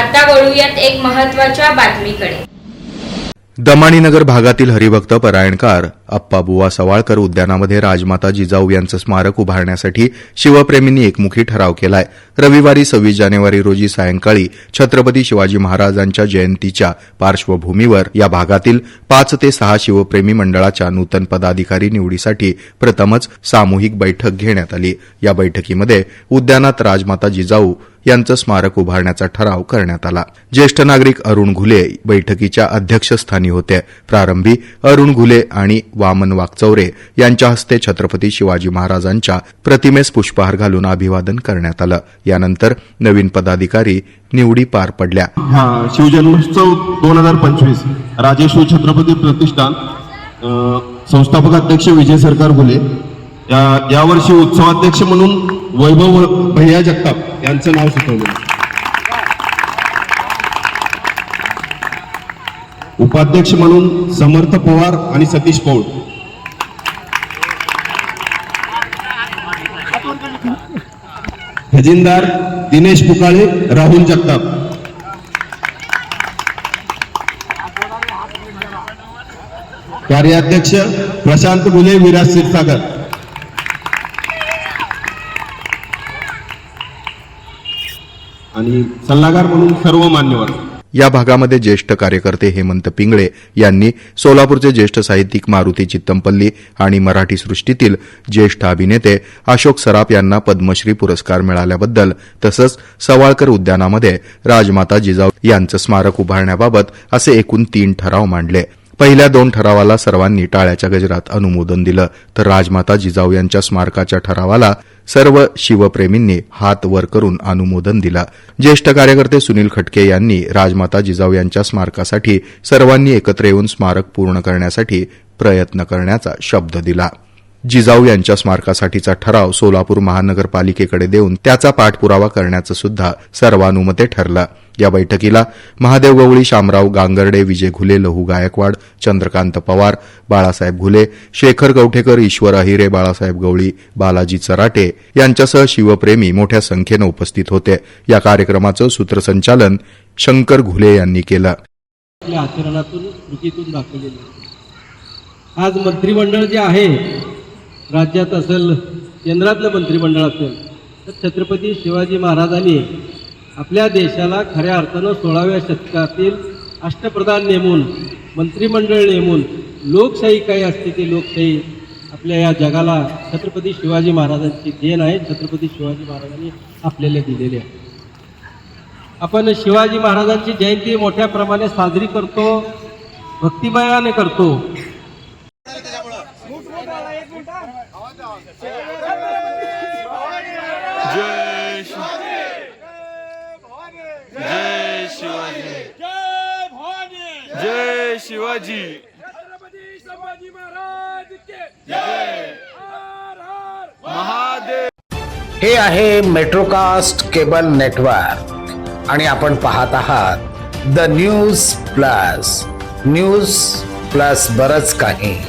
आता वळूयात एक महत्त्वाच्या बातमीकडे. दमाणीनगर भागातील हरिभक्त परायणकार अप्पाबुवा सवाळकर उद्यानामध्ये राजमाता जिजाऊ यांचं स्मारक उभारण्यासाठी शिवप्रेमींनी एकमुखी ठराव केलाय. रविवारी सव्वीस जानेवारी रोजी सायंकाळी छत्रपती शिवाजी महाराजांच्या जयंतीच्या पार्श्वभूमीवर या भागातील पाच ते सहा शिवप्रेमी मंडळाच्या नूतन पदाधिकारी निवडीसाठी प्रथमच सामूहिक बैठक घेण्यात आली. या बैठकीमध्ये उद्यानात राजमाता जिजाऊ यांचं स्मारक उभारण्याचा ठराव करण्यात आला. ज्येष्ठ नागरिक अरुण घुले बैठकीच्या अध्यक्षस्थानी होते. प्रारंभी अरुण घुले आणि वामन वाकचौरे यांच्या हस्ते छत्रपती शिवाजी महाराजांच्या प्रतिमेस पुष्पहार घालून अभिवादन करण्यात आलं. यानंतर नवीन पदाधिकारी निवडी पार पडल्या. शिवजन्मोत्सव दोन हजार पंचवीस राजेश्वर छत्रपती प्रतिष्ठान संस्थापक अध्यक्ष विजय सरकार भुले या यावर्षी उत्सवाध्यक्ष म्हणून वैभव भैया जगताप यांचं नाव सुचवलं. उपाध्यक्ष म्हणून समर्थ पवार आणि सतीश पौळ. खजिनदार दिनेश पुकाळे राहुल जगताप. कार्याध्यक्ष प्रशांत गुले विराज क्षीरसागर. आणि सल्लागार म्हणून सर्व मान्यवर या भागामध्ये ज्येष्ठ कार्यकर्ते हेमंत पिंगळे यांनी सोलापूरचे ज्येष्ठ साहित्यिक मारुती चित्तमपल्ली आणि मराठी सृष्टीतील ज्येष्ठ अभिनेते अशोक सराफ यांना पद्मश्री पुरस्कार मिळाल्याबद्दल तसंच सवाळकर उद्यानामध्ये राजमाता जिजाऊ यांचं स्मारक उभारण्याबाबत असे एकूण तीन ठराव मांडले. पहिल्या दोन ठरावाला सर्वांनी टाळ्याच्या गजरात अनुमोदन दिलं. तर राजमाता जिजाऊ यांच्या स्मारकाच्या ठरावाला सर्व शिवप्रेमींनी हात वर करून अनुमोदन दिलं. ज्येष्ठ कार्यकर्ते सुनील खटके यांनी राजमाता जिजाऊ यांच्या स्मारकासाठी सर्वांनी एकत्र येऊन स्मारक पूर्ण करण्यासाठी प्रयत्न करण्याचा शब्द दिला. जिजाऊ यांच्या स्मारकासाठीचा ठराव सोलापूर महानगरपालिकेकडे देऊन त्याचा पाठपुरावा करण्याचं सुद्धा सर्वानुमते ठरलं. या बैठकीला महादेव गवळी शामराव गांगर्डे विजय घुले लहू गायकवाड चंद्रकांत पवार बाळासाहेब घुले शेखर गवठेकर ईश्वर अहिरे बाळासाहेब गवळी बालाजी चराटे यांच्यासह शिवप्रेमी मोठ्या संख्येनं उपस्थित होते या कार्यक्रमाचं सूत्रसंचालन शंकर घुले यांनी केलं आहे. आज मंत्रिमंडळ जे आहे राज्यात असेल केंद्रातलं मंत्रिमंडळ असेल तर छत्रपती शिवाजी महाराजांनी आपल्या देशाला खऱ्या अर्थानं सोळाव्या शतकातील अष्टप्रधान नेमून मंत्रिमंडळ नेमून लोकशाही काय असते ती लोकशाही आपल्या या जगाला छत्रपती शिवाजी महाराजांची देण आहे. छत्रपती शिवाजी महाराजांनी आपल्याला दिलेली आहे. आपण शिवाजी महाराजांची जयंती मोठ्या प्रमाणे साजरी करतो भक्तिमयाने करतो. जय जय शिवाजी महादेव. हे आहे मेट्रोकास्ट केबल नेटवर्क. आणि आपण पाहत आहात the news plus. News plus बरच काही.